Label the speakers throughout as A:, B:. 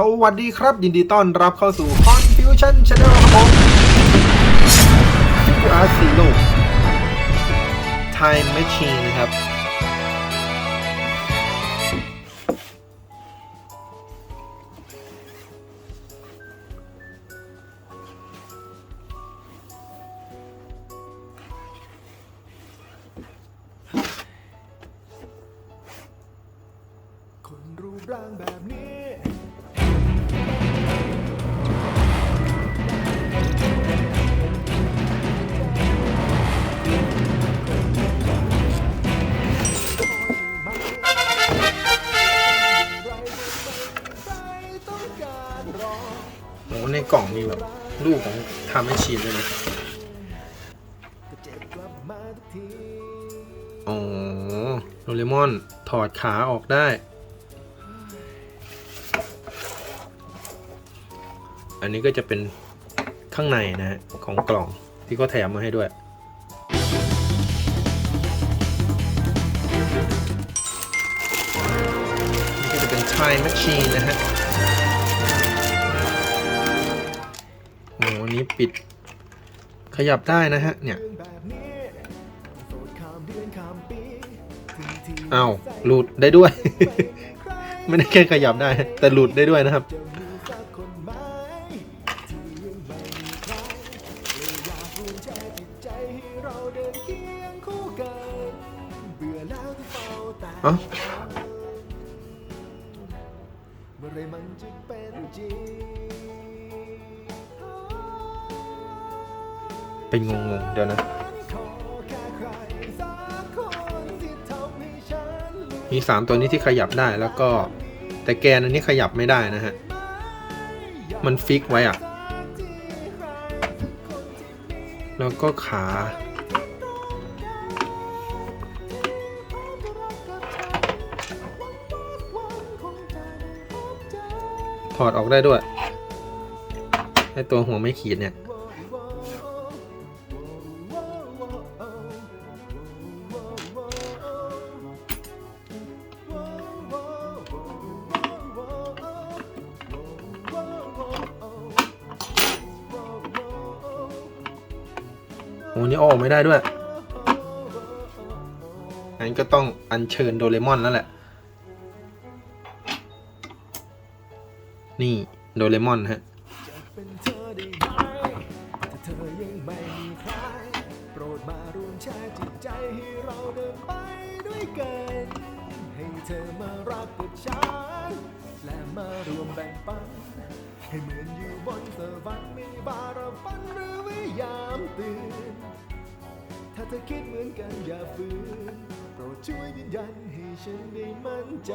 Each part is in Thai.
A: สวัสดีครับ ยินดีต้อนรับเข้าสู่ Confusion Channel ครับผม Figure Art Zero Time Machine ครับ
B: คนรูปร่างแบบนี้
A: โอ้ในกล่องมีแบบรูปของ Time Machine ด้วยนะ
B: ก็เจ็บกลับมาทุกที
A: อ๋อโดเรมอน ถอดขาออกได้ อันนี้ก็จะเป็นข้างในนะฮะของกล่องที่เขาแถมมาให้ด้วยนี่ก็จะเป็น Time Machine นะฮะ นี้ปิดขยับได้นะฮะ เนี่ย
B: เอ้า
A: หลุดได้ด้วย ไม่ได้แค่ขยับได้ แต่หลุดได้ด้วยนะครับ
B: อยากรวมแชร์จิตใจให้เราเดินเคียงคู่กันเบื่อแล้วที่เฝ้าแต่
A: เอ้า
B: เมื่อไรมันจะเป็นจริง
A: เป็นงงๆ เดี๋ยวนะ มีสามตัวนี้ที่ขยับได้แล้วก็แต่แกนอันนี้ขยับไม่ได้นะฮะ มันฟิกไว้อะแล้วก็ขา ถอดออกได้ด้วยไอตัวหัวไม่ขีดเนี่ย นี่เออกไม่ได้ด้วยงั้นก็ต้องอัญเชิญโดเรมอนแล้วแหละ นี่โดเรมอนฮะ
B: เธอมาเธอยังไม่มีใครโปรดมารวมแชร์จิตใจให้เราเดินไปด้วยกันให้เธอมารักกับฉันและมารวมแบ่งปัน ให้เหมือนอยู่บนสวรรค์ม่บาระฝันหรือวิยามตื่น ถ้าเธอคิดเหมือนกันอย่าฝืนโปรดช่วยยืนยันให้ฉันได้มั่นใจ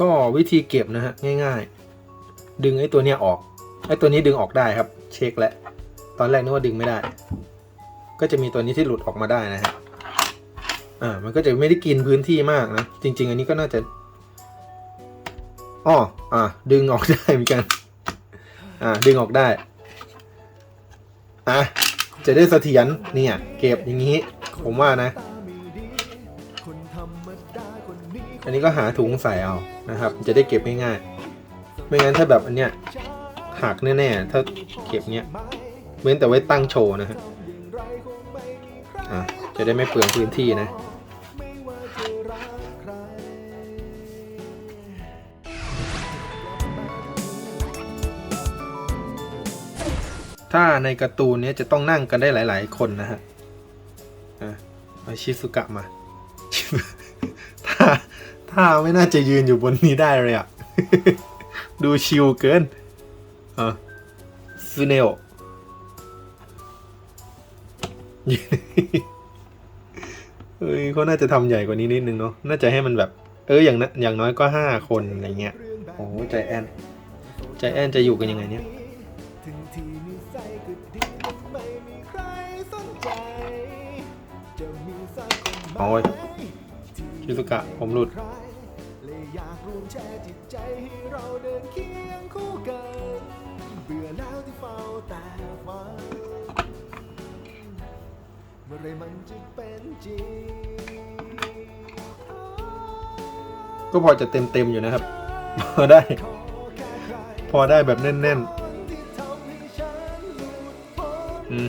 A: ก็วิธีเก็บนะฮะง่าย ๆ ดึงไอ้ตัวเนี้ยออกไอ้ตัวนี้ดึงออกได้ครับ เช็คแล้วตอนแรกนึกว่าดึงไม่ได้ ก็จะมีตัวนี้ที่หลุดออกมาได้นะฮะอ่ามันก็จะไม่ได้กินพื้นที่มากนะจริง ๆ อันนี้ก็น่าจะอ้ออ่าดึงออกได้เหมือนกัน อ่าดึงออกได้อะจะได้เสถียรเนี่ย เก็บอย่างนี้ ผมว่านะ อันนี้ก็หาถุงใส่เอา นะครับ จะได้เก็บง่ายๆ ไม่งั้นถ้าแบบอันเนี้ยหักแน่ๆ ถ้าเก็บเนี้ยเว้นแต่ไว้ตั้งโชว์นะฮะจะได้ไม่เปลืองพื้นที่นะถ้าในการ์ตูนนี้จะต้องนั่งกันได้หลาย ๆ คนนะฮะอะเอาชิซุกะมา ถ้าไม่น่าจะยืนอยู่บนนี้ได้เลยอะดูชิลเกินอะซูเนโอเฮ้ยเขาน่าจะทำใหญ่กว่านี้นิดนึงเนาะน่าจะให้มันแบบ เอออย่างนั้นอย่างน้อยก็ห้าคนอะไรเงี้ยโอ้ใจแอนใจแอนจะอยู่กันยังไงเนี่ยโอ้ยชิซุกะผมหลุด
B: แชร์จิตใจให้เราเดินเคียงคู่กัน เบื่อแล้วที่เฝ้าแต่ฝันเมื่อไรมันจะเป็นจริง
A: ก็พอจะเต็มเต็มๆอยู่นะครับ พอได้ พอได้แบบแน่นๆ อืม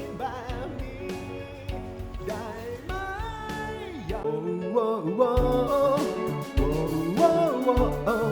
A: 我。